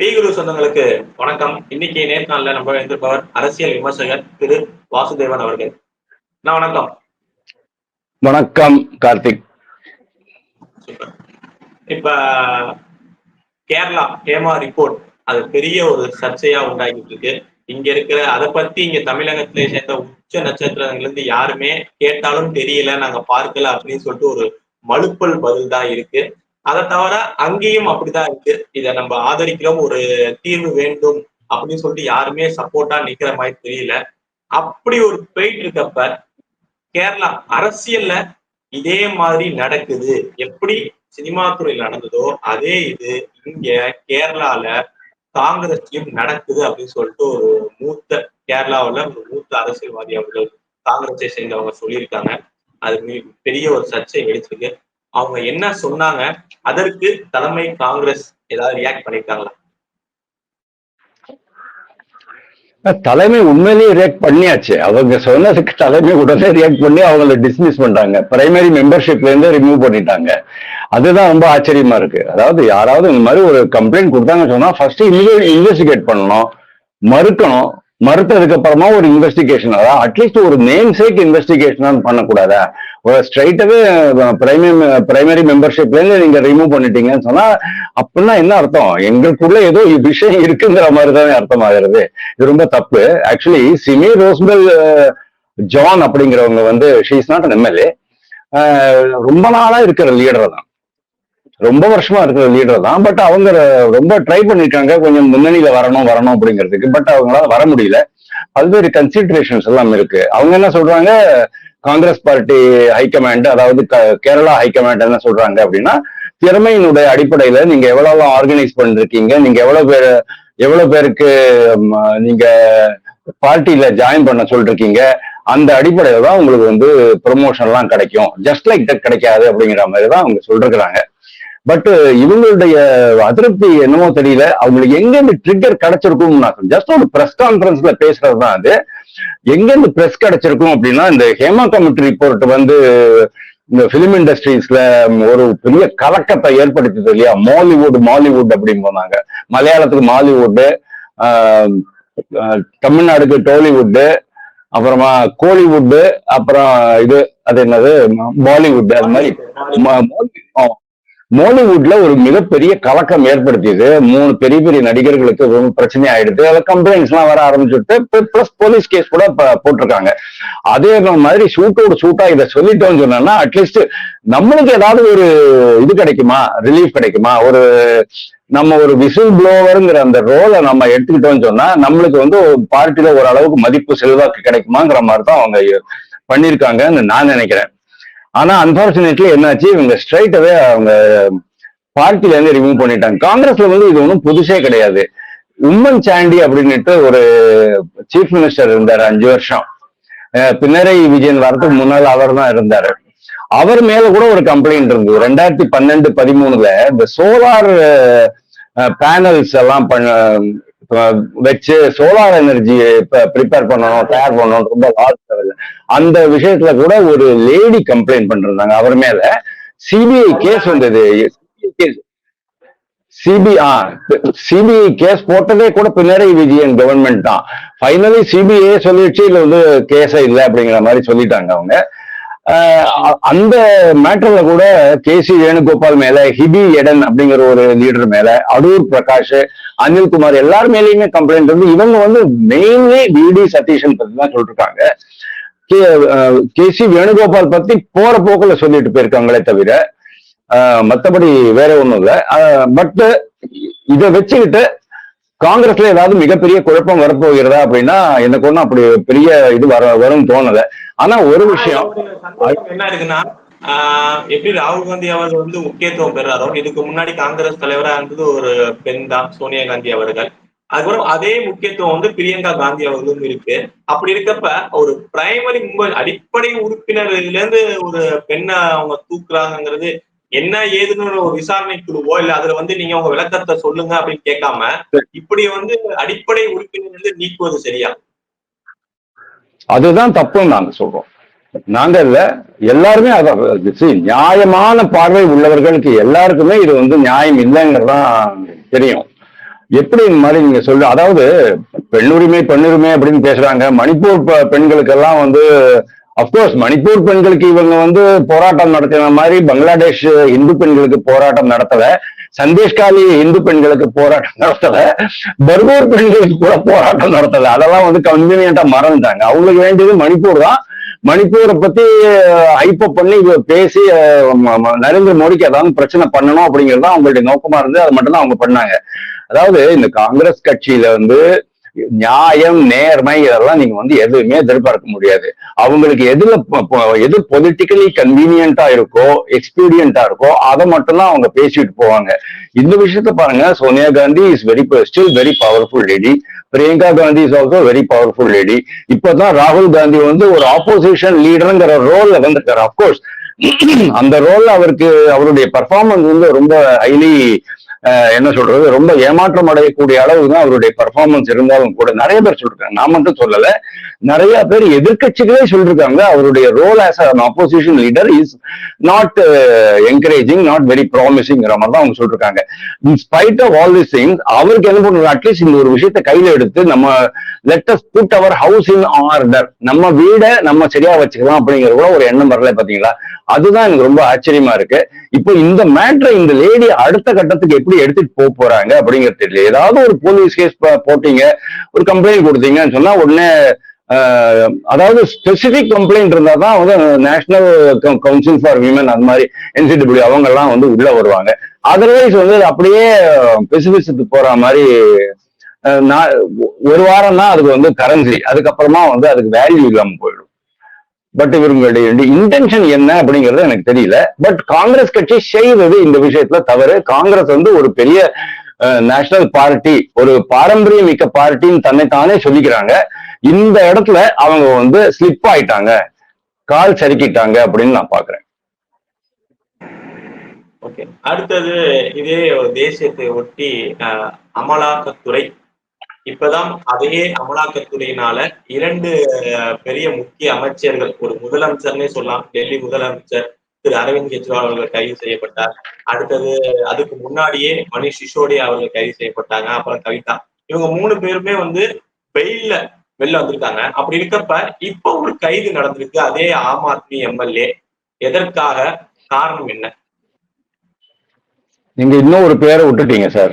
B குரு சொந்தங்களுக்கு வணக்கம். இன்னைக்கு நேர்காணல நம்ம இருந்திருப்பவர் அரசியல் விமர்சகர் திரு வாசுதேவன் அவர்கள். நான் வணக்கம். வணக்கம் கார்த்திக். இப்ப கேரளா ஹேமா ரிப்போர்ட் அது பெரிய ஒரு சர்ச்சையா உண்டாகிட்டு இருக்கு. இங்க இருக்கிற அதை பத்தி இங்க தமிழகத்திலே சேர்ந்த உச்ச நட்சத்திரங்கள்ல இருந்து யாருமே கேட்டாலும் தெரியல நாங்க பார்க்கல அப்படின்னு சொல்லிட்டு ஒரு மழுப்பல் பதில் தான் இருக்கு. அதை தவிர அங்கேயும் அப்படிதான் இருக்கு. இதை நம்ம ஆதரிக்கிறோம் ஒரு தீர்வு வேண்டும் அப்படின்னு சொல்லிட்டு யாருமே சப்போர்ட்டா நிக்கிற மாதிரி தெரியல. அப்படி ஒரு போயிட்டு இருக்கப்ப கேரளா அரசியல்ல இதே மாதிரி நடக்குது. எப்படி சினிமா துறையில் நடந்ததோ அதே இது இங்க கேரளால காங்கிரஸ்லயும் நடக்குது அப்படின்னு சொல்லிட்டு ஒரு மூத்த கேரளாவுல ஒரு மூத்த அரசியல்வாதி அவர்கள் காங்கிரஸை சேர்ந்தவங்க சொல்லியிருக்காங்க. அது பெரிய ஒரு சர்ச்சை வெடிச்சிருக்கு அவங்க என்ன சொன்னாங்க? அதற்கு தலைமை காங்கிரஸ் ஏதாவது ரியாக்ட் பண்ணிருக்காங்களா? தலைமை உண்மையிலேயே ரியாக்ட் பண்ணியாச்சு. அவங்க சொன்னதுக்கு தலைமை உடனே ரியாக்ட் பண்ணி அவங்கள டிஸ்மிஸ் பண்ணிட்டாங்க. பிரைமரி மெம்பர்ஷிப்ல இருந்து ரிமூவ் பண்ணிட்டாங்க. அதுதான் ரொம்ப ஆச்சரியமா இருக்கு. அதாவது யாராவது இந்த மாதிரி ஒரு கம்ப்ளைண்ட் கொடுத்தாங்கன்னு சொன்னா ஃபர்ஸ்ட் இன்வெஸ்டிகேட் பண்ணணும் மறுக்கணும். மறுத்ததுக்கு அப்புறமா ஒரு இன்வெஸ்டிகேஷன் அதாவது அட்லீஸ்ட் ஒரு நேம் சேக் இன்வெஸ்டிகேஷன் பண்ணக்கூடாதா? ஒரு ஸ்ட்ரைட்டாவே பிரைமரி பிரைமரி மெம்பர்ஷிப்ல இருந்து நீங்க ரிமூவ் பண்ணிட்டீங்கன்னு சொன்னா அப்படின்னா என்ன அர்த்தம்? எங்களுக்குள்ள ஏதோ விஷயம் இருக்குங்கிற மாதிரி தானே அர்த்தம் ஆகிறது இது ரொம்ப தப்பு. ஆக்சுவலி சிமி ரோஸ்பெல் ஜான் அப்படிங்கிறவங்க வந்து ஷீஸ் நாட் எம்எல்ஏ ரொம்ப நாளா இருக்கிற லீடர் தான். ரொம்ப வருஷமா இருக்கிற லீடர் தான். பட் அவங்க ரொம்ப ட்ரை பண்ணிருக்காங்க. கொஞ்சம் முன்னணியில வரணும் வரணும் அப்படிங்கிறதுக்கு. பட் அவங்களால வர முடியல. பல்வேறு கன்சிடரேஷன்ஸ் எல்லாம் இருக்கு. அவங்க என்ன சொல்றாங்க? காங்கிரஸ் பார்ட்டி ஹைகமாண்ட் அதாவது கேரளா ஹைகமாண்ட் என்ன சொல்றாங்க அப்படின்னா திறமையினுடைய அடிப்படையில நீங்க எவ்வளவு ஆர்கனைஸ் பண்ணிருக்கீங்க நீங்க எவ்வளவு பேர் எவ்வளவு பேருக்கு நீங்க பார்ட்டியில ஜாயின் பண்ண சொல்லிருக்கீங்க அந்த அடிப்படையில தான் உங்களுக்கு வந்து ப்ரொமோஷன் எல்லாம் கிடைக்கும். ஜஸ்ட் லைக் தட் கிடைக்காது அப்படிங்கிற மாதிரி தான் அவங்க சொல்லிருக்கிறாங்க. பட் இவங்களுடைய அதிருப்தி என்னமோ தெரியல. அவங்களுக்கு எங்க இருந்து ட்ரிகர் கிடைச்சிருக்கும் ஜஸ்ட் ஒரு பிரஸ் கான்பரன்ஸ்ல பேசுறது தான் அது. எங்க இருந்து பிரஸ் கிடைச்சிருக்கும் அப்படின்னா இந்த ஹேமா கமிட்டி ரிப்போர்ட் வந்து இந்த பிலிம் இண்டஸ்ட்ரீஸ்ல ஒரு பெரிய கலக்கத்தை ஏற்படுத்தியது இல்லையா? மாலிவுட் மாலிவுட் அப்படின்னு போனாங்க மலையாளத்துக்கு மாலிவுட்டு தமிழ்நாடுக்கு டோலிவுட்டு அப்புறமா கோலிவுட்டு அப்புறம் இது அது என்னது? பாலிவுட் அது மாதிரி. மோலிவுட்ல ஒரு மிகப்பெரிய கலக்கம் ஏற்படுத்தியது. மூணு பெரிய பெரிய நடிகர்களுக்கு ரொம்ப பிரச்சனை ஆயிடுது. அதை கம்ப்ளைண்ட்ஸ் எல்லாம் வர ஆரம்பிச்சுட்டு பிளஸ் போலீஸ் கேஸ் கூட போட்டிருக்காங்க. அதே மாதிரி ஷூட்டோட ஷூட்டா இதை சொல்லிட்டோம்னு சொன்னோம்னா அட்லீஸ்ட் நம்மளுக்கு ஏதாவது ஒரு இது கிடைக்குமா? ரிலீஃப் கிடைக்குமா? ஒரு நம்ம ஒரு விசில் ப்ளோவருங்கிற அந்த ரோலை நம்ம எடுத்துக்கிட்டோம்னு சொன்னா நம்மளுக்கு வந்து பார்ட்டியில ஓரளவுக்கு மதிப்பு செல்வாக்கு கிடைக்குமாங்கிற மாதிரி தான் அவங்க பண்ணியிருக்காங்கன்னு நான் நினைக்கிறேன். ஆனா அன்பார்ச்சுனேட்லி என்னாச்சு? இவங்க ஸ்ட்ரைட்டாவே அவங்க பார்ட்டில இருந்து ரிமூவ் பண்ணிட்டாங்க. காங்கிரஸ்ல வந்து இது ஒன்றும் புதுசே கிடையாது. உம்மன் சாண்டி அப்படின்னுட்டு ஒரு சீஃப் மினிஸ்டர் இருந்தார் அஞ்சு வருஷம். பினராயி விஜயன் வரதுக்கு முன்னால் அவர் தான் இருந்தாரு. அவர் மேல கூட ஒரு கம்ப்ளைண்ட் இருந்தது. ரெண்டாயிரத்தி பன்னெண்டு பதிமூணுல இந்த சோலார் பேனல்ஸ் எல்லாம் பண்ண வச்சு சோலார் எனர்ஜியை ப்ரிப்பேர் பண்ணணும் தயார் பண்ணணும் ரொம்ப லார்ஜ் லெவல்ல அந்த விஷயத்துல கூட ஒரு லேடி கம்ப்ளைண்ட் பண்ணிருந்தாங்க அவர் மேல சிபிஐ கேஸ் வந்தது. சிபிஐ சிபிஐ கேஸ் போட்டதே கூட பின்னரை விஜயன் கவர்மெண்ட் தான். ஃபைனலி சிபிஐ சொல்லிடுச்சு இல்ல வந்து கேஸே இல்லை அப்படிங்கிற மாதிரி சொல்லிட்டாங்க அவங்க. அந்த மேட்டர்ல கூட கே சி வேணுகோபால் மேல ஹிபி எடன் அப்படிங்கிற ஒரு லீடர் மேல அடூர் பிரகாஷ் அனில்குமார் எல்லார் மேலேயுமே கம்ப்ளைண்ட் வந்து இவங்க வந்து மெயின்லி டிடி சதீஷன் பத்தி தான் சொல்லிருக்காங்க. கே கே சி வேணுகோபால் பத்தி போற போக்குல சொல்லிட்டு போயிருக்காங்களே தவிர மற்றபடி வேற ஒண்ணும் இல்லை. பட் இதை வச்சுக்கிட்டு காங்கிரஸ்ல ஏதாவது மிகப்பெரிய குழப்பம் வரப்போகிறதா அப்படின்னா எனக்கு ஒன்றும் அப்படி பெரிய இது வர வரும்னு தோணலை. ஆனா ஒரு விஷயம். என்ன இருக்குன்னா எப்படி ராகுல் காந்தி அவர்கள் வந்து முக்கியத்துவம் பெறாரோ இதுக்கு முன்னாடி காங்கிரஸ் தலைவரா இருந்தது ஒரு பெண் தான் சோனியா காந்தி அவர்கள். அதுக்கப்புறம் அதே முக்கியத்துவம் வந்து பிரியங்கா காந்தி அவர்களும் இருக்கு. அப்படி இருக்கப்ப ஒரு பிரைமரி மும்பை அடிப்படை உறுப்பினர்ல இருந்து ஒரு பெண்ணை அவங்க தூக்குறாங்கிறது என்ன ஏதுன்னு ஒரு விசாரணை குழுவோ இல்ல அதுல வந்து நீங்க உங்க விளக்கத்தை சொல்லுங்க அப்படின்னு கேட்காம இப்படி வந்து அடிப்படை உறுப்பினர் வந்து நீக்குவது சரியா? அதுதான் தப்புன்னு நாங்க சொல்றோம். நாங்க இல்ல எல்லாருமே அதான் நியாயமான பார்வை உள்ளவர்களுக்கு எல்லாருக்குமே இது வந்து நியாயம் இல்லைங்கிறதான் தெரியும். எப்படி இந்த மாதிரி நீங்க சொல்ல அதாவது பெண்ணுரிமை பெண்ணுரிமை அப்படின்னு பேசுறாங்க. மணிப்பூர் பெண்களுக்கெல்லாம் வந்து அப்கோர்ஸ் மணிப்பூர் பெண்களுக்கு இவங்க வந்து போராட்டம் நடத்தின மாதிரி பங்களாதேஷ் இந்து பெண்களுக்கு போராட்டம் நடத்தல. சந்தேஷ்காலி இந்து பெண்களுக்கு போராட்டம் நடத்தல பர்கூர் பெண்களுக்கு கூட போராட்டம் நடத்தல. அதெல்லாம் வந்து கன்வீனியன்டா மறந்துட்டாங்க. அவங்களுக்கு வேண்டியது மணிப்பூர் தான். மணிப்பூரை பத்தி ஐப்ப பண்ணி பேசி நரேந்திர மோடிக்கு ஏதாவது பிரச்சனை பண்ணணும் அப்படிங்கிறது தான் அவங்களுடைய நோக்கமா இருந்து அது மட்டும்தான் அவங்க பண்ணாங்க. அதாவது இந்த காங்கிரஸ் கட்சியில வந்து நியாயம் நேர்மை இதெல்லாம் நீங்க வந்து எதுவுமே எதிர்பார்க்க முடியாது. அவங்களுக்கு எதுல எது பொலிட்டிக்கலி கன்வீனியன்டா இருக்கோ எக்ஸ்பீரியண்டா இருக்கோ அதை மட்டும்தான் அவங்க பேசிட்டு போவாங்க. இந்த விஷயத்த பாருங்க Sonia Gandhi is very still very powerful lady Priyanka Gandhi is also very powerful lady இப்பதான் ராகுல் காந்தி வந்து ஒரு ஆப்போசிஷன் லீடருங்கிற ரோல்ல வந்திருக்காரு. அப்கோர்ஸ் அந்த ரோல்ல அவருக்கு அவருடைய பர்ஃபார்மன்ஸ் வந்து ரொம்ப ஹைலி என்ன சொல்றது ரொம்ப ஏமாற்றம் அடையக்கூடிய அளவு தான் அவருடைய பர்ஃபார்மன்ஸ் இருந்தாலும் கூட. நிறைய பேர் சொல்லிருக்காங்க. நான் மட்டும் சொல்லல. நிறைய பேர் எதிர்கட்சிகளே சொல்லிருக்காங்க. அவருடைய role as an opposition leader is not encouraging not very ப்ராமிசிங்கிற மாதிரி தான் அவங்க சொல்லிருக்காங்க. In spite of all this things அவருக்கு என்ன பண்ணுறது அட்லீஸ்ட் இந்த ஒரு விஷயத்தை கையில எடுத்து நம்ம let us put our house in order நம்ம வீடை நம்ம சரியா வச்சுக்கலாம் அப்படிங்கிற கூட ஒரு எண்ணம் வரல பாத்தீங்களா? அதுதான் எனக்கு ரொம்ப ஆச்சரியமா இருக்கு. இப்போ இந்த மேட்ரை இந்த லேடி அடுத்த கட்டத்துக்கு எப்படி எடுத்துட்டு போக போறாங்க அப்படிங்கிறது தெரியல. ஏதாவது ஒரு போலீஸ் கேஸ் போட்டீங்க ஒரு கம்ப்ளைண்ட் கொடுத்தீங்கன்னு சொன்னா உடனே அதாவது ஸ்பெசிபிக் கம்ப்ளைண்ட் இருந்தா தான் வந்து நேஷனல் கவுன்சில் ஃபார் விமன் அந்த மாதிரி என்சிடபிள்யூ அவங்க எல்லாம் வந்து உள்ள வருவாங்க. அதர்வைஸ் வந்து அப்படியே பெசிபிசத்து போற மாதிரி நான் ஒரு வாரம் தான் அதுக்கு வந்து கரன்சி அதுக்கப்புறமா வந்து அதுக்கு வேல்யூ இல்லாமல் போயிடும். பட் இவர்களுடைய இன்டென்ஷன் என்ன அப்படிங்கிறது எனக்கு தெரியல. பட் காங்கிரஸ் கட்சி செய்தது இந்த விஷயத்துல தவறு. காங்கிரஸ் வந்து ஒரு பெரிய நேஷனல் பார்ட்டி ஒரு பாரம்பரிய மிக்க பார்ட்டின்னு தன்னைத்தானே சொல்லிக்கிறாங்க. இந்த இடத்துல அவங்க வந்து ஸ்லிப் ஆயிட்டாங்க. கால் சறுக்கிட்டாங்க அப்படின்னு நான் பாக்குறேன் ஓகே அடுத்தது இதே தேசியத்தை ஒட்டி அமலாக்கத்துறை இப்பதான் அதையே அமலாக்கத்துறையினால இரண்டு பெரிய முக்கிய அமைச்சர்கள் ஒரு முதலமைச்சர்னே சொல்லலாம். டெல்லி முதலமைச்சர் திரு அரவிந்த் கெஜ்ரிவால் அவர்கள் கைது செய்யப்பட்டார். அடுத்தது அதுக்கு முன்னாடியே மணிஷ் சிசோடியா அவர்கள் கைது செய்யப்பட்டாங்க. அப்புறம் கவிதா. இவங்க மூணு பேருமே வந்து வெயில்ல வெளில வந்திருக்காங்க. அப்படி இருக்கப்ப இப்போ ஒரு கைது நடந்திருக்கு. அதே ஆம் ஆத்மி எம்எல்ஏ. எதற்காக காரணம் என்ன? நீங்க இன்னும் ஒரு பேரை விட்டுட்டீங்க சார்.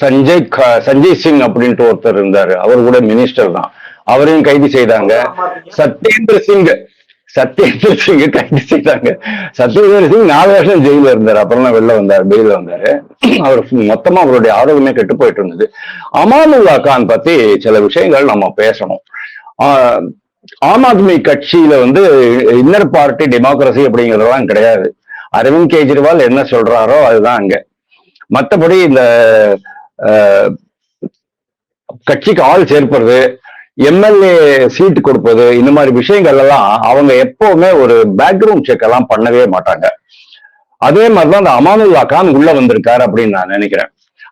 சஞ்சய் சஞ்சய் சிங் அப்படின்ட்டு ஒருத்தர் இருந்தாரு. அவர் கூட மினிஸ்டர் தான். அவரையும் கைது செய்தாங்க. சத்யேந்திர சிங் சத்யேந்திர சிங் கைது செய்தாங்க. சத்யேந்திர சிங் நாலு வருஷம் ஜெயில இருந்தார். அப்புறம் தான் வெளில வந்தார் பெயில வந்தாரு. அவர் மொத்தமா அவருடைய ஆரோக்கியமே கெட்டு போயிட்டு இருந்தது. அமானுல்லா கான் பத்தி சில விஷயங்கள் நம்ம பேசணும். ஆஹ் ஆம் ஆத்மி கட்சியில வந்து இன்னர் பார்ட்டி டெமோக்ரஸி அப்படிங்கிறதெல்லாம் கிடையாது. அரவிந்த் கெஜ்ரிவால் என்ன சொல்றாரோ அதுதான் அங்க. மத்தபடி இந்த கட்சிக்கு ஆள் சேர்ப்பது எம்எல்ஏ சீட் கொடுப்பது இந்த மாதிரி விஷயங்கள் எல்லாம் அவங்க எப்பவுமே ஒரு பேக்ரவுண்ட் செக் எல்லாம் பண்ணவே மாட்டாங்க. அதே மாதிரிதான் அந்த அமானுல்லா கான் உள்ள வந்திருக்காரு அப்படின்னு நான் நினைக்கிறேன்.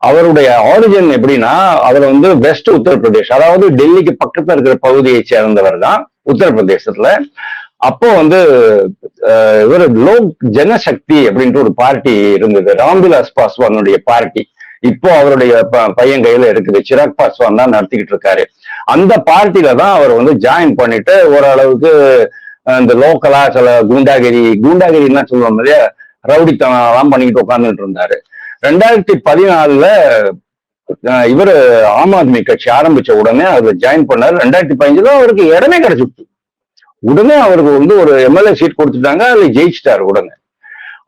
அவருடைய ஆரிஜின் எப்படின்னா அவர் வந்து வெஸ்ட் உத்தரப்பிரதேஷ் அதாவது டெல்லிக்கு பக்கத்துல இருக்கிற பகுதியை சேர்ந்தவர் தான் உத்தரப்பிரதேசத்துல. அப்போ வந்து இவர் லோக் ஜனசக்தி அப்படின்ட்டு ஒரு பார்ட்டி இருந்தது. ராம்விலாஸ் பாஸ்வானுடைய பார்ட்டி. இப்போ அவருடைய ப- பையன் கையில இருக்குது. சிராக் பாஸ்வான் தான் நடத்திக்கிட்டு இருக்காரு. அந்த பார்ட்டியில தான் அவர் வந்து ஜாயின் பண்ணிட்டு ஓரளவுக்கு இந்த லோக்கலா சில குண்டாகிரி குண்டாகிரின்னா சொல்லுவோம் இல்லையா? ரவுடித்தனம் பண்ணிக்கிட்டு உட்கார்ந்துட்டு இருந்தாரு. ரெண்டாயிரத்தி பதினாலுல இவர் ஆம் ஆத்மி கட்சி ஆரம்பிச்ச உடனே அவர் ஜாயின் பண்ணாரு. ரெண்டாயிரத்தி பதினஞ்சுல அவருக்கு இடமே கிடைச்சிடுச்சு உடனே அவருக்கு வந்து ஒரு எம்எல்ஏ சீட் கொடுத்துட்டாங்க. அதுல ஜெயிச்சிட்டாரு உடனே.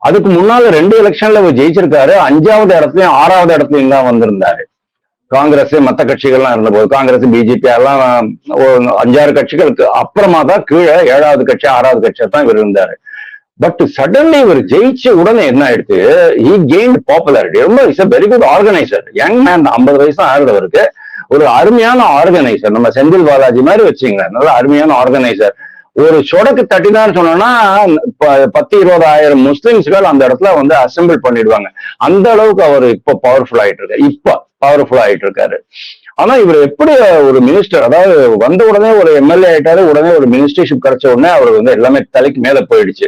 அதுக்கு முன்னால ரெண்டு எலெக்ஷன்ல அவர் ஜெயிச்சிருக்காரு. அஞ்சாவது இடத்துலயும் ஆறாவது இடத்துலயும் தான் வந்திருந்தாரு. காங்கிரஸ் மத்த கட்சிகள்லாம் இருந்தபோது காங்கிரஸ் பிஜேபி எல்லாம் அஞ்சாறு கட்சிகளுக்கு அப்புறமா தான் கீழே ஏழாவது கட்சி ஆறாவது கட்சியா தான் இவர் இருந்தாரு. பட் சடன்லி இவர் ஜெயிச்ச உடனே என்ன ஆயிடுச்சு? ஹி கெயின் பாப்புலாரிட்டி ரொம்ப is a very good organiser young man ஐம்பது வயசு தான் ஆகுறவருக்கு ஒரு அருமையான ஆர்கனைசர் நம்ம செந்தில் பாலாஜி மாதிரி வச்சுங்களேன். நல்ல அருமையான ஆர்கனைசர் ஒரு சொடக்கு தட்டினான்னு சொன்னோம்னா ப- பத்து இருபதாயிரம் முஸ்லிம்ஸ்கள் அந்த இடத்துல வந்து அசெம்பிள் பண்ணிடுவாங்க. அந்த அளவுக்கு அவர் இப்போ பவர்ஃபுல் ஆயிட்டு இருக்காரு இப்ப பவர்ஃபுல் ஆயிட்டு இருக்காரு ஆனா இவர் எப்படி ஒரு மினிஸ்டர் அதாவது வந்த உடனே ஒரு எம்எல்ஏ ஆயிட்டாரு உடனே ஒரு மினிஸ்டர்ஷிப் கிடைச்ச உடனே அவர் வந்து எல்லாமே தலைக்கு மேல போயிடுச்சு.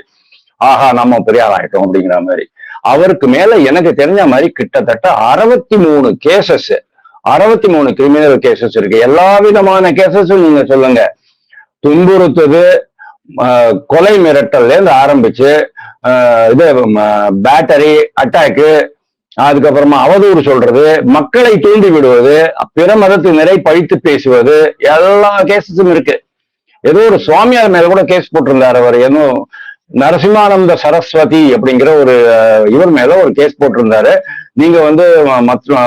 ஆஹா நம்ம பெரிய ஆள் ஆயிட்டோம் அப்படிங்கிற மாதிரி. அவருக்கு மேல எனக்கு தெரிஞ்ச மாதிரி கிட்டத்தட்ட அறுபத்தி மூணு கேசஸ் அறுபத்தி மூணு கிரிமினல் கேசஸ் இருக்கு. எல்லா விதமான கேசஸும் நீங்க சொல்லுங்க. துன்புறுத்தது கொலை மிரட்டல்ல இருந்து ஆரம்பிச்சு இது பேட்டரி அட்டாக்கு அதுக்கப்புறமா அவதூறு சொல்றது மக்களை தூண்டி விடுவது பிற மதத்தினரை பழித்து பேசுவது எல்லா கேசஸும் இருக்கு. ஏதோ ஒரு சுவாமியார் மேல கூட கேஸ் போட்டிருந்தாரு அவர் ஏதோ நரசிம்மானந்த சரஸ்வதி அப்படிங்கிற ஒரு இவர் மேல ஒரு கேஸ் போட்டிருந்தாரு. நீங்க வந்து மற்ற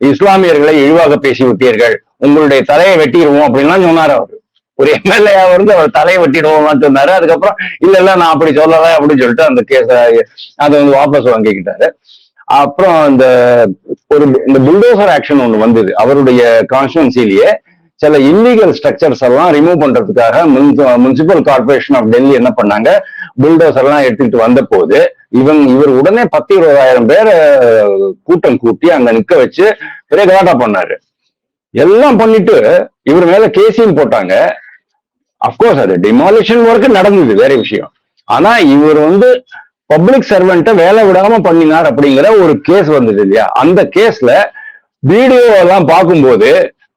இஸ்லாமியர்களை இழிவாக பேசி விட்டீர்கள் உங்களுடைய தலையை வெட்டிடுவோம் அப்படின்லாம் சொன்னார் அவர். ஒரு எம்எல்ஏ வந்து அவர் தலையை வெட்டிடுவோம்னு சொன்னாரு. அதுக்கப்புறம் இல்ல இல்ல நான் அப்படி சொல்லல அப்படின்னு சொல்லிட்டு அந்த கேஸ அதை வந்து வாபஸ் வாங்கிக்கிட்டாரு. அப்புறம் இந்த ஒரு இந்த புல்டோசர் ஆக்ஷன் ஒன்று வந்தது. அவருடைய கான்ஸ்டுவன்சிலேயே சில இல்லீகல் ஸ்ட்ரக்சர்ஸ் எல்லாம் ரிமூவ் பண்றதுக்காக முனிசிபல் கார்பரேஷன் ஆஃப் டெல்லி என்ன பண்ணாங்க? புல்டோசர் எல்லாம் எடுத்துட்டு வந்த போது இவன் இவர் உடனே பத்து இருபதாயிரம் பேர் கூட்டம் கூட்டி அங்க நிக்க வச்சு பெரிய கலாட்டா பண்ணாரு. எல்லாம் பண்ணிட்டு இவர் மேல கேசியும் போட்டாங்க. அப்கோர்ஸ் அது டிமாலிஷன் ஒர்க் நடந்தது வேற விஷயம். ஆனா இவர் வந்து பப்ளிக் சர்வெண்ட்டை வேலை விடாம பண்ணினார் அப்படிங்கிற ஒரு கேஸ் வந்தது இல்லையா? அந்த கேஸ்ல வீடியோ எல்லாம் பார்க்கும்போது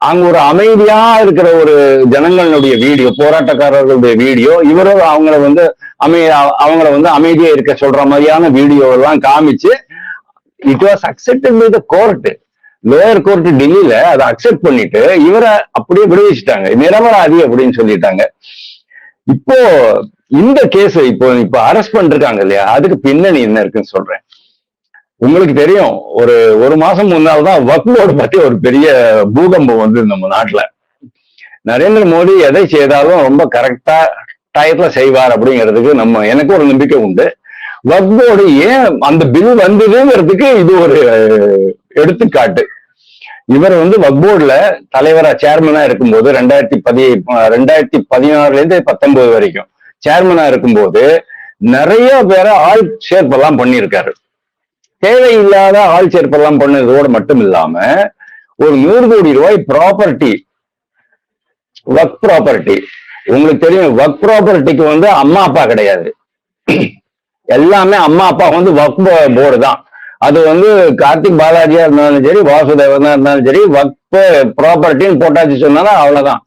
அங்க ஒரு அமைதியா இருக்கிற ஒரு ஜனங்களுடைய வீடியோ போராட்டக்காரர்களுடைய வீடியோ இவரும் அவங்கள வந்து அமை அவங்கள வந்து அமைதியா இருக்க சொல்ற மாதிரியான வீடியோ எல்லாம் காமிச்சு it was accepted by the court lower court டெல்லியில அதை அக்செப்ட் பண்ணிட்டு இவரை அப்படியே விடுவிச்சுட்டாங்க. நிரபராதி அப்படின்னு சொல்லிட்டாங்க. இப்போ இந்த கேஸ் இப்போ இப்ப அரெஸ்ட் பண்ணிருக்காங்க இல்லையா? அதுக்கு பின்னணி என்ன இருக்குன்னு சொல்றேன். உங்களுக்கு தெரியும் ஒரு ஒரு மாசம் முன்னால் தான் வக் போர்டு பத்தி ஒரு பெரிய பூகம்பம் வந்து நம்ம நாட்டுல. நரேந்திர மோடி எதை செய்தாலும் ரொம்ப கரெக்டா டயத்துல செய்வார் அப்படிங்கிறதுக்கு நம்ம எனக்கு ஒரு நம்பிக்கை உண்டு. வக் ஏன் அந்த பில் வந்ததுங்கிறதுக்கு இது ஒரு எடுத்துக்காட்டு. இவர் வந்து வக்போர்டுல தலைவரா சேர்மனா இருக்கும்போது ரெண்டாயிரத்தி பதி ரெண்டாயிரத்தி பதினாறுல இருந்து பத்தொன்பது வரைக்கும் சேர்மனா இருக்கும்போது நிறைய பேரை ஆள் சேர்ப்பெல்லாம் பண்ணியிருக்காரு. தேவையில்லாத ஆள் சேர்ப்பெல்லாம் பண்ணதோடு மட்டும் இல்லாம ஒரு நூறு கோடி ரூபாய் ப்ராப்பர்ட்டி ஒர்க் ப்ராப்பர்ட்டி உங்களுக்கு தெரியும் ஒர்க் ப்ராப்பர்ட்டிக்கு வந்து அம்மா அப்பா கிடையாது. எல்லாமே அம்மா அப்பா வந்து ஒர்க் போர்டு தான். அது வந்து கார்த்திக் பாலாஜியா இருந்தாலும் சரி வாசுதேவனா இருந்தாலும் சரி ஒர்க் ப்ராப்பர்ட்டின்னு போட்டாச்சு சொன்னாலும் அவ்வளவுதான்.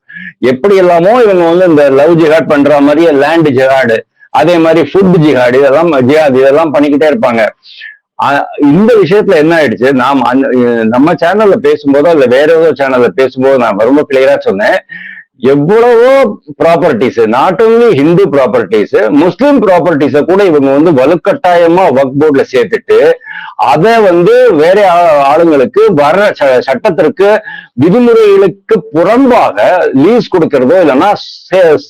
எப்படி எல்லாமோ இவங்க வந்து இந்த லவ் ஜிஹாட் பண்ற மாதிரியே லேண்ட் ஜிஹாடு அதே மாதிரி ஃபுட் ஜிஹாடு இதெல்லாம் ஜிஹாத் இதெல்லாம் பண்ணிக்கிட்டே இருப்பாங்க. இந்த விஷயத்துல என்ன ஆயிடுச்சு? நாம் நம்ம சேனல்ல பேசும்போதோ இல்ல வேற ஏதோ சேனல்ல பேசும்போது நான் ரொம்ப கிளியரா சொன்னேன். எவ்வளவோ properties not only Hindu properties Muslim properties கூட இவங்க வந்து வலுக்கட்டாயமா ஒர்க் போர்ட்ல சேர்த்துட்டு அதை வந்து வேற ஆளுங்களுக்கு வர ச- சட்டத்திற்கு விதிமுறைகளுக்கு புறம்பாக லீஸ் கொடுக்கறதோ இல்லைன்னா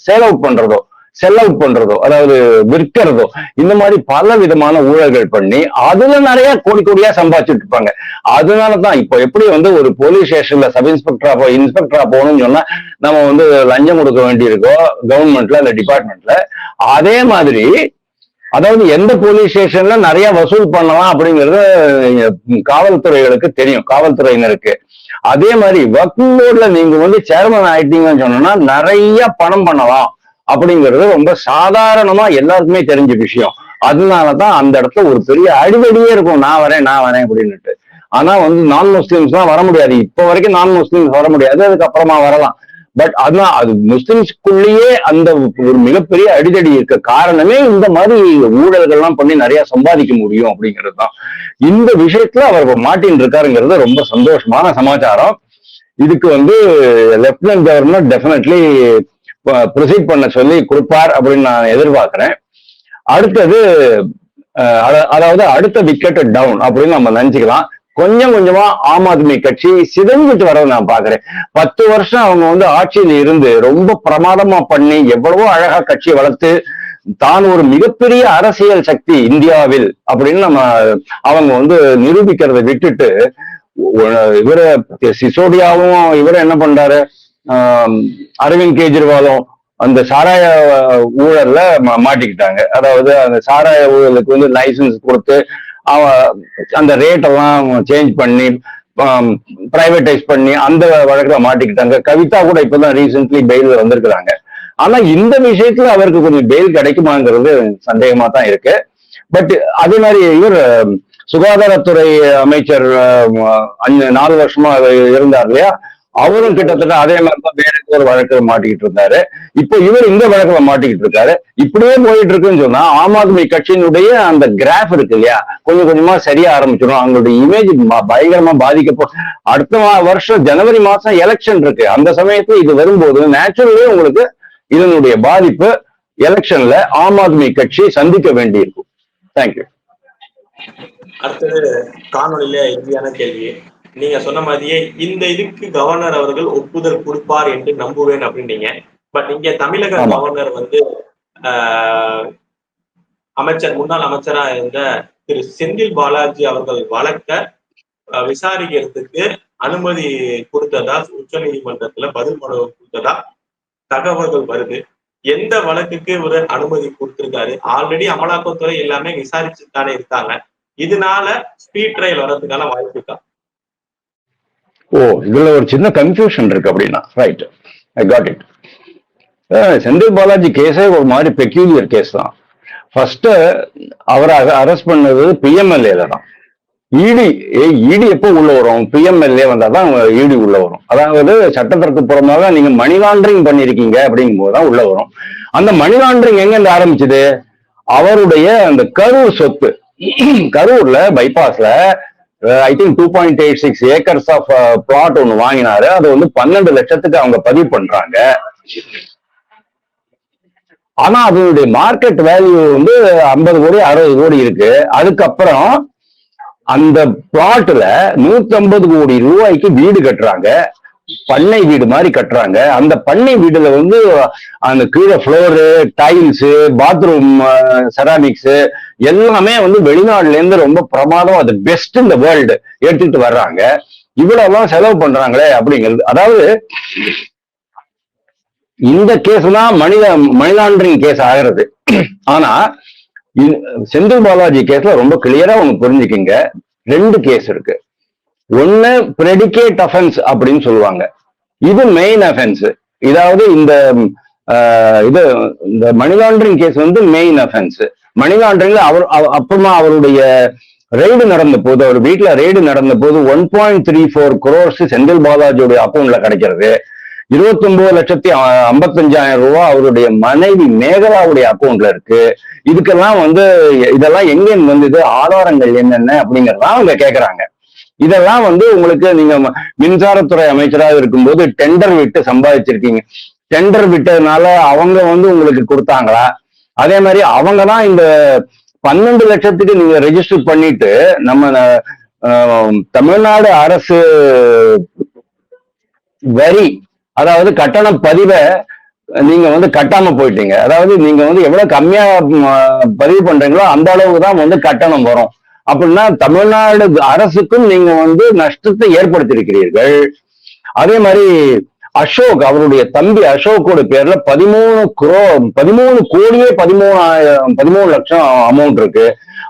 சேல் அவுட் பண்றதோ செல் அவுட் பண்றதோ அதாவது விற்கிறதோ இந்த மாதிரி பல விதமான ஊழல்கள் பண்ணி அதுல நிறைய கோடி கோடியா சம்பாதிச்சுட்டு இருப்பாங்க. அதனாலதான் இப்போ எப்படி வந்து ஒரு போலீஸ் ஸ்டேஷன்ல சப் இன்ஸ்பெக்டரா போ இன்ஸ்பெக்டரா போகணும்னு சொன்னா நம்ம வந்து லஞ்சம் கொடுக்க வேண்டியிருக்கோ கவர்மெண்ட்ல இல்ல டிபார்ட்மெண்ட்ல அதே மாதிரி அதாவது எந்த போலீஸ் ஸ்டேஷன்ல நிறைய வசூல் பண்ணலாம் அப்படிங்கிறது காவல்துறைகளுக்கு தெரியும் காவல்துறையினருக்கு. அதே மாதிரி ஒர்க் போர்ட்ல நீங்க வந்து சேர்மன் ஆயிட்டீங்கன்னு சொன்னோம்னா நிறைய பணம் பண்ணலாம். அப்படிங்கிறது ரொம்ப சாதாரணமா எல்லாருக்குமே தெரிஞ்ச விஷயம். அதனாலதான் அந்த இடத்துல ஒரு பெரிய அடிதடியே இருக்கும். நான் வரேன் நான் வரேன் அப்படின்னுட்டு. ஆனா வந்து நான் முஸ்லிம்ஸ் தான் வர முடியாது. இப்ப வரைக்கும் நான் முஸ்லிம்ஸ் வர முடியாது. அதுக்கப்புறமா வரலாம். பட் அதான் அது முஸ்லிம்ஸ்குள்ளேயே அந்த ஒரு மிகப்பெரிய அடிதடி இருக்க காரணமே இந்த மாதிரி ஊழல்கள்லாம் பண்ணி நிறைய சம்பாதிக்க முடியும் அப்படிங்கிறது தான் இந்த விஷயத்துல அவர் மாட்டின் இருக்காருங்கிறது ரொம்ப சந்தோஷமான சமாச்சாரம். இதுக்கு வந்து லெப்டினன்ட் கவர்னர் டெஃபினெட்லி ப்ரொசீட் பண்ண சொல்லி கொடுப்பார் அப்படின்னு நான் எதிர்பார்க்கிறேன். அடுத்தது அதாவது அடுத்த விக்கெட் டவுன் அப்படின்னு நம்ம நினைச்சுக்கலாம். கொஞ்சம் கொஞ்சமா ஆம் ஆத்மி கட்சி சிதைஞ்சிட்டு வரதை நான் பாக்குறேன் பத்து வருஷம் அவங்க வந்து ஆட்சியில இருந்து ரொம்ப பிரமாதமா பண்ணி எவ்வளவோ அழகா கட்சியை வளர்த்து தான் ஒரு மிகப்பெரிய அரசியல் சக்தி இந்தியாவில் அப்படின்னு நம்ம அவங்க வந்து நிரூபிக்கிறத விட்டுட்டு இவர சிசோடியாவும் இவரை என்ன பண்றாரு? அரவிந்த் கெஜ்ரிவாலும் அந்த சாராய ஊழல்ல மா- மாட்டிக்கிட்டாங்க. அதாவது அந்த சாராய ஊழலுக்கு வந்து லைசன்ஸ் கொடுத்து அவன் அந்த ரேட் எல்லாம் சேஞ்ச் பண்ணி பிரைவேட்டைஸ் பண்ணி அந்த வழக்குல மாட்டிக்கிட்டாங்க. கவிதா கூட இப்பதான் ரீசென்ட்லி பெயில் வந்திருக்கிறாங்க. ஆனா இந்த விஷயத்துல அவருக்கு கொஞ்சம் பெயில் கிடைக்குமாங்கிறது சந்தேகமா தான் இருக்கு. பட் அதே மாதிரி இவர் சுகாதாரத்துறை அமைச்சர் அஞ்சு நாலு வருஷமா இருந்தார் இல்லையா? அவரும் கிட்டத்தட்ட அதே மாதிரி தான் வேற ஏதோ ஒரு வழக்கில் மாட்டிக்கிட்டு இருந்தாரு. இப்போ இவர் இந்த வழக்குல மாட்டிக்கிட்டு இருக்காரு. இப்படியே போயிட்டு இருக்குன்னு சொன்னா ஆம் ஆத்மி கட்சியினுடைய அந்த கிராஃப் இருக்கு இல்லையா? கொஞ்சம் கொஞ்சமா சரியா ஆரம்பிச்சிடும். அவங்களுடைய இமேஜ் பயங்கரமா பாதிக்கப்போ அடுத்த வருஷம் ஜனவரி மாசம் எலெக்ஷன் இருக்கு. அந்த சமயத்துல இது வரும்போது நேச்சுரலே உங்களுக்கு இதனுடைய பாதிப்பு எலெக்ஷன்ல ஆம் ஆத்மி கட்சி சந்திக்க வேண்டியிருக்கும். தேங்க்யூ அடுத்தது காணொலியில இறுதியான கேள்வி. நீங்க சொன்ன மாதிரியே இந்த இதுக்கு கவர்னர் அவர்கள் ஒப்புதல் கொடுப்பார் என்று நம்புவேன் அப்படின்னீங்க. பட் இங்க தமிழக. கவர்னர் வந்து அமைச்சர் முன்னாள் அமைச்சரா இருந்த திரு செந்தில் பாலாஜி அவர்கள் வழக்க விசாரிக்கிறதுக்கு அனுமதி கொடுத்ததா உச்ச நீதிமன்றத்துல பதில் மனு கொடுத்ததா தகவல்கள் வருது. எந்த வழக்குக்கு இவர் அனுமதி கொடுத்திருக்காரு? ஆல்ரெடி அமலாக்கத்துறை எல்லாமே விசாரிச்சு தானே இருக்காங்க. இதனால ஸ்பீட் ட்ரையல் வர்றதுக்கான வாய்ப்பு இருக்கா? ஓ இதுல ஒரு சின்ன கன்ஃபியூஷன் இருக்கு அப்படின்னா. Right I got it Senthil Balaji கேஸே ஒரு மாதிரி பெக்யூலியர் கேஸ் தான். ஃபர்ஸ்ட் அவரை அரெஸ்ட் பண்ணது பிஎம்எல்ஏல தான். இடி இடி எப்போ உள்ள வரும்? பிஎம்எல்ஏ வந்தா தான் இடி உள்ள வரும். அதாவது சட்டத்திற்கு புறமாக நீங்க மணி லாண்டரிங் பண்ணிருக்கீங்க அப்படிங்கும் போது தான் உள்ள வரும். அந்த மணி லாண்டரிங் எங்க இருந்து ஆரம்பிச்சது? அவருடைய அந்த கரூர் சொத்து கரூர்ல பைபாஸ்ல I think two point eight six acres of plot ஒன்று வாங்கினாரு. அது வந்து பன்னெண்டு லட்சத்துக்கு அவங்க பதிவு பண்றாங்க. ஆனா அதனுடைய மார்க்கெட் வேல்யூ வந்து ஐம்பது கோடி அறுபது கோடி இருக்கு. அதுக்கப்புறம் அந்த பிளாட்ல நூத்தம்பது கோடி ரூபாய்க்கு வீடு கட்டுறாங்க. பண்ணை வீடு மாதிரி கட்டுறாங்க. அந்த பண்ணை வீடுல வந்து அந்த கீழே ஃப்ளோரு டைல்ஸ் பாத்ரூம் செராமிக்ஸ் எல்லாமே வந்து வெளிநாடுல இருந்து ரொம்ப பிரமாதம் அது பெஸ்ட் இந்த வேர்ல்டு எடுத்துட்டு வர்றாங்க. இவ்வளவுலாம் செலவு பண்றாங்களே அப்படிங்கிறது. அதாவது இந்த கேஸ் தான் மனித மனிதாண்டரிங் கேஸ் ஆகிறது. ஆனா செந்தில் பாலாஜி கேஸ்ல ரொம்ப கிளியரா உங்க புரிஞ்சுக்கிங்க. ரெண்டு கேஸ் இருக்கு. ஒன்னு பிரெடிகேட் அஃபென்ஸ் அப்படின்னு சொல்லுவாங்க. இது மெயின் அஃபென்ஸ் இதாவது இந்த இது இந்த மணி லாண்டரிங் கேஸ் வந்து மெயின் அஃபென்ஸ் மணி லாண்டரிங்ல அவர் அவ- அப்புறமா அவருடைய ரெய்டு நடந்த போது அவர் வீட்டுல ரெய்டு நடந்த போது one point three four crores Senthil பாலாஜியோட அக்கௌண்ட்ல கிடைக்கிறது. இருபத்தி ஒன்பது லட்சத்தி ஐம்பத்தஞ்சாயிரம் ரூபாய் அவருடைய மனைவி மேகலாவுடைய அக்கௌண்ட்ல இருக்கு. இதுக்கெல்லாம் வந்து இதெல்லாம் எங்க வந்தது? ஆதாரங்கள் என்னென்ன? அப்படிங்கறதான் அவங்க கேக்குறாங்க. இதெல்லாம் வந்து உங்களுக்கு நீங்க ம- மின்சாரத்துறை அமைச்சராக இருக்கும்போது டெண்டர் விட்டு சம்பாதிச்சிருக்கீங்க. டெண்டர் விட்டதுனால அவங்க வந்து உங்களுக்கு கொடுத்தாங்களா? அதே மாதிரி அவங்க தான் இந்த பன்னெண்டு லட்சத்துக்கு நீங்க ரெஜிஸ்டர் பண்ணிட்டு நம்ம தமிழ்நாடு அரசு வரி அதாவது கட்டண பதிவை நீங்க வந்து கட்டாம போயிட்டீங்க. அதாவது நீங்க வந்து எவ்வளவு கம்மியா பதிவு பண்றீங்களோ அந்த அளவுக்கு தான் வந்து கட்டணம் வரும். அப்படின்னா தமிழ்நாடு அரசுக்கும் நீங்க வந்து நஷ்டத்தை ஏற்படுத்தியிருக்கிறீர்கள். அதே மாதிரி அசோக் அவருடைய தம்பி அசோக்கோட பேர்ல பதிமூணு குரோ பதிமூணு கோடியே பதிமூணாயிரம் பதிமூணு லட்சம் அமௌண்ட் இருக்கு.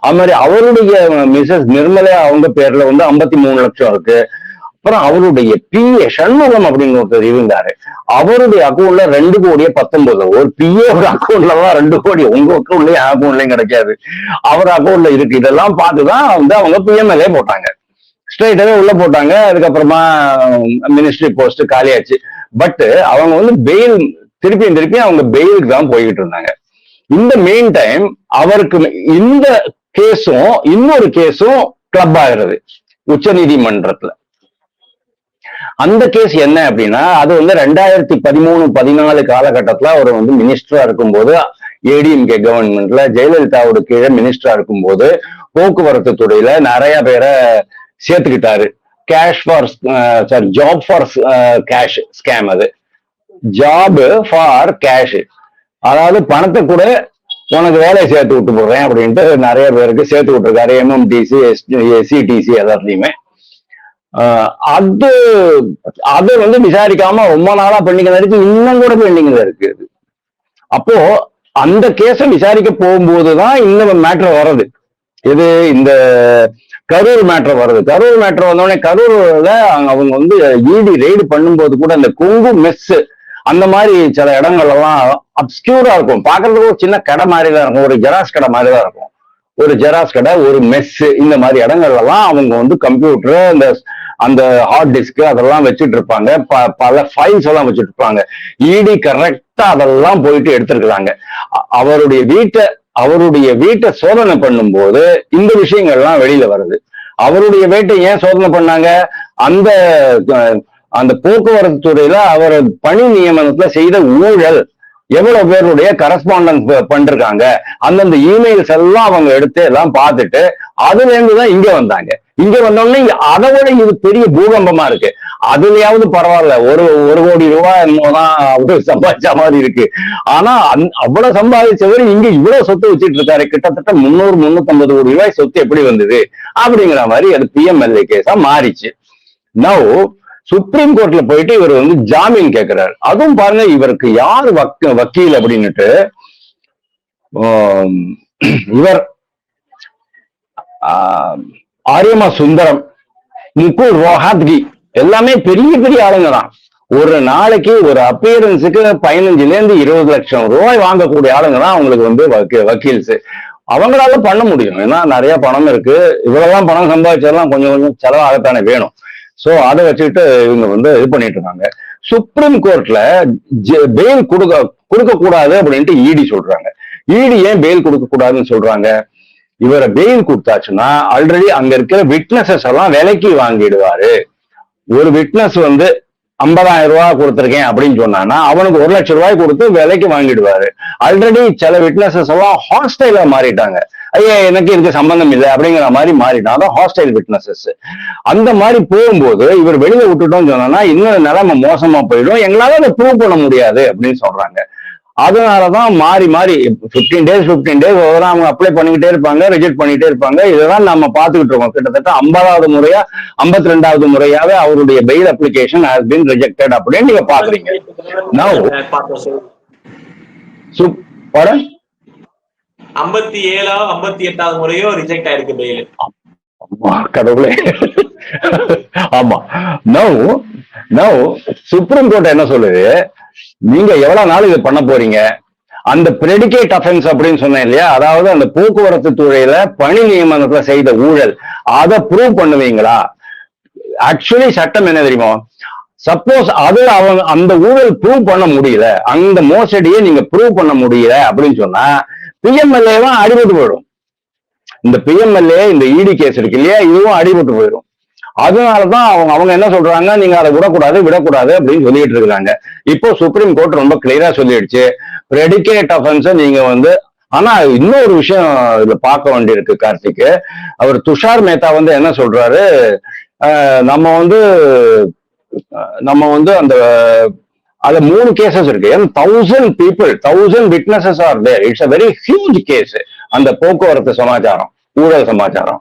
அது மாதிரி அவருடைய மிஸ்ஸஸ் நிர்மலா அவங்க பேர்ல வந்து ஐம்பத்தி மூணு லட்சம் இருக்கு. அப்புறம் அவருடைய பிஏ சண்முகம் அப்படின்னு ஒருத்தர் இருந்தாரு. அவருடைய அக்கௌண்ட்ல ரெண்டு கோடியே பத்தொன்பது. ஒரு பிஏ ஒரு அக்கௌண்ட்ல தான் ரெண்டு கோடி. உங்க அக்கௌண்ட்லயும் அக்கௌண்ட்லயும் கிடைக்காது. அவர் அக்கௌண்ட்ல இருக்கு. இதெல்லாம் பார்த்துதான் வந்து அவங்க பிஎம்எல்ஏ போட்டாங்க. ஸ்ட்ரைட்டாவே உள்ள போட்டாங்க. அதுக்கப்புறமா மினிஸ்ட்ரி போஸ்ட் காலியாச்சு. பட் அவங்க வந்து பெயில் திருப்பியும் திருப்பியும் அவங்க பெயிலுக்கு தான் போய்கிட்டு இருந்தாங்க. இந்த மெயின் டைம் அவருக்கு இந்த கேஸும் இன்னொரு கேஸும் கிளப் ஆகிறது. உச்ச நீதிமன்றத்துல அந்த கேஸ் என்ன அப்படின்னா அது வந்து ரெண்டாயிரத்தி பதிமூணு பதினாலு காலகட்டத்துல அவர் வந்து மினிஸ்டரா இருக்கும்போது ஏடிஎம்கே கவர்மெண்ட்ல ஜெயலலிதாவோட கீழே மினிஸ்டரா இருக்கும்போது போக்குவரத்து துறையில நிறைய பேரை சேர்த்துக்கிட்டாரு. Cash for sorry job for cash scam அது. ஜாப் ஃபார் கேஷ் அதாவது பணத்தை கூட உனக்கு வேலையை சேர்த்து விட்டு போடுறேன் அப்படின்ட்டு நிறைய பேருக்கு சேர்த்து விட்டுருக்காரு. எம்எம்டிசி சிடிசி எல்லாத்துலயுமே. அது அது வந்து விசாரிக்காம ரொம்ப நாளா பெண்டிங்ல இருக்கு. இன்னும் கூட பெண்டிங்ல இருக்கு அப்போ அந்த கேஸை விசாரிக்க போகும்போதுதான் இந்த மேட்டர் வர்றது. இது இந்த கரூர் மேட்டர் வருது கரூர் மேட்டர் வந்தோடனே கரூர்ல அவங்க அவங்க வந்து ஈடி ரெய்டு பண்ணும்போது கூட அந்த கொங்கு மெஸ் அந்த மாதிரி சில இடங்கள் எல்லாம் அப்ஸ்கியூரா இருக்கும். பாக்குறதுக்கு ஒரு சின்ன கடை மாதிரி தான் இருக்கும். ஒரு ஜெராக்ஸ் கடை மாதிரி தான் இருக்கும். ஒரு ஜெராக்ஸ் கடை ஒரு மெஸ் இந்த மாதிரி இடங்கள்ல எல்லாம் அவங்க வந்து கம்ப்யூட்டர் இந்த அந்த ஹார்ட் டிஸ்க் அதெல்லாம் வச்சுட்டு இருப்பாங்க ப- பல ஃபைல்ஸ் எல்லாம் வச்சுட்டு இருப்பாங்க இடி கரெக்டா அதெல்லாம் போயிட்டு எடுத்திருக்கிறாங்க. அவருடைய வீட்டை அவருடைய வீட்டை சோதனை பண்ணும்போது இந்த விஷயங்கள்லாம் வெளியில வருது. அவருடைய வீட்டை ஏன் சோதனை பண்ணாங்க? அந்த அந்த போக்குவரத்து துறையில அவர் பணி நியமனத்துல செய்த ஊழல் எவ்வளவு பேருடைய கரஸ்பாண்டன்ஸ் பண்ணிருக்காங்க. அந்தந்த இமெயில்ஸ் எல்லாம் அவங்க எடுத்து எல்லாம் பார்த்துட்டு அதுல இருந்துதான் இங்க வந்தாங்க. இங்க வந்தோடனே அதை விட இது பெரிய பூகம்பமா இருக்கு. அதுலயாவது பரவாயில்ல ஒரு ஒரு கோடி ரூபாய் என்னமோதான் அவரு சம்பாதிச்ச மாதிரி இருக்கு. ஆனா அவ்வளவு சம்பாதிச்சவர் இங்க இவ்வளவு சொத்து வச்சுட்டு இருக்காரு. கிட்டத்தட்ட முன்னூறு முன்னூத்தி கோடி ரூபாய் சொத்து எப்படி வந்தது? அப்படிங்கிற மாதிரி அது பிஎம்எல்ஏ கேஸா மாறிச்சு. நவ் சுப்ரீம் கோர்ட்ல போயிட்டு இவர் வந்து ஜாமீன் கேட்கிறாரு அதுவும் பாருங்க இவருக்கு யார் வக்கீல் அப்படின்னுட்டு இவர் ஆரியமா சுந்தரம் முகுல் ரோஹாத்கி எல்லாமே பெரிய பெரிய ஆளுங்க தான் ஒரு நாளைக்கு ஒரு அப்பியரன்ஸுக்கு பதினஞ்சுல இருந்து இருபது லட்சம் ரூபாய் வாங்கக்கூடிய ஆளுங்க தான் அவங்களுக்கு வந்து வக்கீ- வக்கீல்ஸ். அவங்களால பண்ண முடியும். ஏன்னா நிறைய பணம் இருக்கு. இவ்வளவுதான் பணம் சம்பாதிச்சதெல்லாம் கொஞ்சம் கொஞ்சம் செலவாகத்தானே வேணும். சோ அதை வச்சுக்கிட்டு இவங்க வந்து இது பண்ணிட்டு இருக்காங்க. சுப்ரீம் கோர்ட்ல பெயில் கொடுக்க கொடுக்க கூடாது அப்படின்ட்டு இடி சொல்றாங்க. இடி ஏன் பெயில் கொடுக்க கூடாதுன்னு சொல்றாங்க? இவரை பெயில் கொடுத்தாச்சுன்னா ஆல்ரெடி அங்க இருக்கிற விட்னஸஸ் எல்லாம் விலைக்கு வாங்கிடுவாரு. ஒரு விட்னஸ் வந்து ஐம்பதாயிரம் ரூபாய் கொடுத்துருக்கேன் அப்படின்னு சொன்னான்னா அவனுக்கு ஒரு லட்சம் ரூபாய் கொடுத்து விலைக்கு வாங்கிடுவாரு. ஆல்ரெடி சில விட்னஸஸ் எல்லாம் ஹாஸ்டைலா மாறிட்டாங்க. ஐயா எனக்கு இதுக்கு சம்பந்தம் இல்லை அப்படிங்கிற மாதிரி மாறிட்டான் அதான் ஹாஸ்டைல் விட்னஸஸ் அந்த மாதிரி போகும்போது இவர் வெளியில விட்டுட்டோம்னு சொன்னா இன்னும் நிலைமை மோசமா போயிடும். எங்களால அதை ப்ரூவ் பண்ண முடியாது அப்படின்னு சொல்றாங்க. அதனாலதான் மாறி மாறி பிப்டீன் டேஸ் பிப்டீன் டேஸ் ஒவ்வொரு அவங்க அப்ளை பண்ணிக்கிட்டே இருப்பாங்க ரிஜெக்ட் பண்ணிட்டே இருப்பாங்க. இதெல்லாம் நம்ம பார்த்துக்கிட்டு இருக்கோம். கிட்டத்தட்ட ஐம்பதாவது முறையா ஐம்பத்தி ரெண்டாவது முறையாவே அவருடைய bail application has been rejected அப்படின்னு நீங்க பாக்குறீங்க ஐம்பத்தி ஏழாவது ஐம்பத்தி எட்டாவது முறையோ ரிஜெக்ட் ஆயிருக்கு பெயில் அம்மா, கடவுளே. ஆமா. நோ நோ சுப்ரீம் கோர்ட் என்ன சொல்லுது? நீங்க எவ்வளவு நாள் இது பண்ண போறீங்க? அந்த பிரெடிகேட் அஃபென்ஸ் அப்படின்னு சொன்னேன் இல்லையா? அதாவது அந்த போக்குவரத்து துறையில பணி நியமனத்துல செய்த ஊழல். அதை ப்ரூவ் பண்ணுவீங்களா? ஆக்சுவலி சட்டம் என்ன தெரியுமா? சப்போஸ் அது அவங்க அந்த ஊழல் ப்ரூவ் பண்ண முடியல. அந்த மோசடியை நீங்க ப்ரூவ் பண்ண முடியல அப்படின்னு சொன்னா பிஎம்எல்ஏ தான் அடிபட்டு போயிடும். இந்த பிஎம்எல்ஏ இந்த இடி கேஸ் இருக்கு இல்லையா? இதுவும் அடிபட்டு போயிடும். அதனாலதான் அவங்க அவங்க என்ன சொல்றாங்க? நீங்க அதை விடக்கூடாது விடக்கூடாது அப்படின்னு சொல்லிட்டு இருக்காங்க இப்போ சுப்ரீம் கோர்ட் ரொம்ப கிளியரா சொல்லிடுச்சு. பிரெடிகேட் அஃபென்ஸ் நீங்க வந்து ஆனா இன்னொரு விஷயம் இதுல பார்க்க வேண்டியிருக்கு கார்த்திக் அவர் துஷார் மேத்தா வந்து என்ன சொல்றாரு? நம்ம வந்து நம்ம வந்து அந்த அது மூணு கேசஸ் இருக்கு. ஏன்னா thousand people thousand witnesses are there it's a very huge case அந்த போக்குவரத்து சமாச்சாரம். ஊழல் சமாச்சாரம்.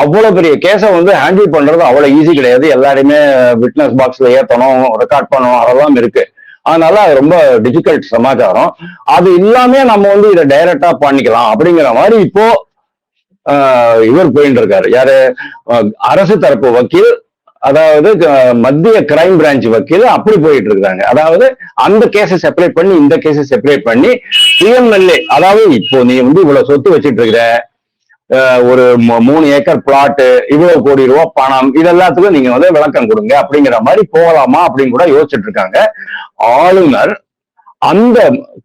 அவ்வளவு பெரிய கேஸை வந்து ஹேண்டில் பண்றது அவ்வளவு ஈஸி கிடையாது. எல்லாருமே விட்னஸ் பாக்ஸ்ல ஏத்தணும் ரெக்கார்ட் பண்ணணும் அதெல்லாம் இருக்கு. அதனால அது ரொம்ப டிஃபிகல்ட் சமாச்சாரம். அது இல்லாம நம்ம வந்து இதை டைரக்டா பண்ணிக்கலாம் அப்படிங்கிற மாதிரி இப்போ இவர் போயிட்டு இருக்காரு. யாரு? அரசு தரப்பு வக்கீல் அதாவது மத்திய கிரைம் பிரான்ச் வக்கீல் அப்படி போயிட்டு இருக்காங்க. அதாவது அந்த கேஸை செப்பரேட் பண்ணி இந்த கேஸை செப்பரேட் பண்ணி பிஎம்எல்ஏ அதாவது இப்போ நீ வந்து இவ்வளவு சொத்து வச்சிட்டு இருக்கிற ஒரு மூ- மூணு ஏக்கர் பிளாட்டு இவ்வளவு கோடி ரூபா பணம் இது எல்லாத்துக்கும் நீங்க வந்து விளக்கம் கொடுங்க அப்படிங்கிற மாதிரி போகலாமா அப்படின்னு கூட யோசிச்சுட்டு இருக்காங்க. ஆளுநர் அந்த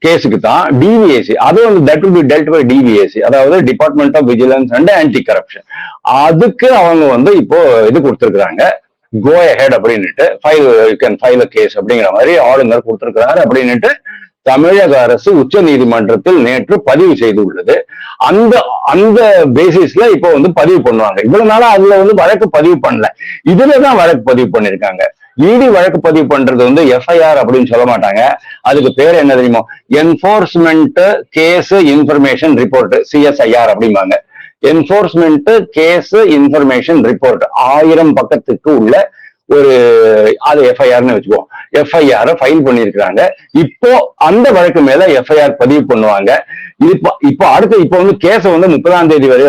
கேஸுக்கு தான் டிவிஎஸ்சி அது வந்து that will be dealt by DVAC அதாவது department of vigilance and anti corruption அதுக்கு அவங்க வந்து இப்போ இது கொடுத்துருக்காங்க கோ ஹெட் அப்படின்னுட்டு file you can file case அப்படிங்கிற மாதிரி ஆளுநர் கொடுத்துருக்கிறாரு அப்படின்னுட்டு தமிழக அரசு உச்ச நீதிமன்றத்தில் நேற்று பதிவு செய்துள்ளது. அந்த அந்த பேசிஸ்ல இப்போ வந்து பதிவு பண்ணுவாங்க. இவ்வளவு நாளா அதுல வந்து வழக்கு பதிவு பண்ணல. இதுலதான் வழக்கு பதிவு பண்ணிருக்காங்க. இடி வழக்கு பதிவு பண்றது வந்து எஃப்ஐஆர் அப்படின்னு சொல்ல மாட்டாங்க. அதுக்கு பேர் என்ன தெரியுமோ? Enforcement case information report CSIR அப்படிம்பாங்க. என்போர்ஸ்மெண்ட் கேஸ் இன்ஃபர்மேஷன் ரிப்போர்ட் ஆயிரம் பக்கத்துக்கு உள்ள ஒரு அது எஃப்ஐஆர்னு வச்சுக்குவோம். எஃப்ஐஆர் ஃபைல் பண்ணியிருக்கிறாங்க. இப்போ அந்த வழக்கு மேல எஃப்ஐஆர் பதிவு பண்ணுவாங்க. இப்போ இப்போ அடுத்து இப்போ வந்து கேஸை வந்து முப்பதாம் தேதி வரை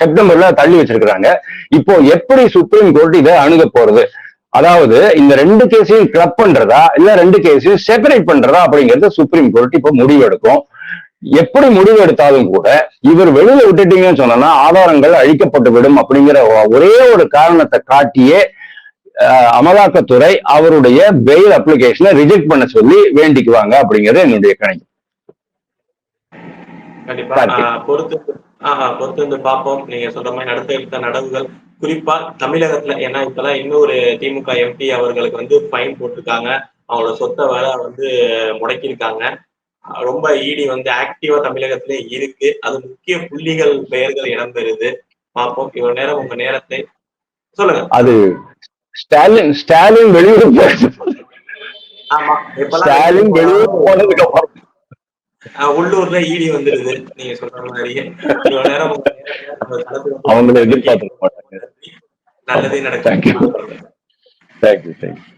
செப்டம்பர்ல தள்ளி வச்சிருக்கிறாங்க. இப்போ எப்படி சுப்ரீம் கோர்ட் இதை அணுக போறது? அதாவது இந்த ரெண்டு கேஸையும் கிளப் பண்றதா? இல்ல ரெண்டு கேஸையும் செப்பரேட் பண்றதா? அப்படிங்கறது சுப்ரீம் கோர்ட் இப்போ முடிவெடுக்கும். எப்படி முடிவு எடுத்தாலும் கூட இவர் வெளியில விட்டுட்டீங்கன்னு சொன்னா ஆதாரங்கள் அழிக்கப்பட்டு விடும் அப்படிங்கிற ஒரே ஒரு காரணத்தை காட்டியே அமலாக்கத்துறை அவருடைய பெயில் அப்ளிகேஷனை ரிஜெக்ட் பண்ண சொல்லி வேண்டிக்குவாங்க அப்படிங்கிறது என்னுடைய கணிப்பு. கண்டிப்பா. பொறுத்து ஆஹ் பொறுத்து வந்து பார்ப்போம். நீங்க சொல்ற மாதிரி நடத்த எடுத்த நடவுகள். குறிப்பா தமிழகத்துல ஏன்னா இப்பெல்லாம் இன்னொரு திமுக எம்பி அவர்களுக்கு வந்து ஃபைன் போட்டிருக்காங்க. அவங்களோட சொத்தை வேலை வந்து முடக்கியிருக்காங்க. ரொம்ப இடி வந்து ஆக்டிவா தமிழகத்திலே இருக்கு. அது முக்கிய புள்ளிகள் பெயர்கள் இடம்பெறுது பார்ப்போம். இவ்வளவு நேரம் உங்க நேரத்தை சொல்லுங்க. அது ஸ்டாலின் ஸ்டாலின் வெளியூர் ஆமா. ஸ்டாலின் வெளியூர் போனதுக்கு அப்புறம் உள்ளூர்ல ஈடி வந்துருது. நீங்க சொல்ற மாதிரி. இவ்வளவு நேரம் அவங்கள எதிர்பார்த்துக்க மாட்டாங்க. நல்லதே. நடக்கும் தேங்க்யூ தேங்க்யூ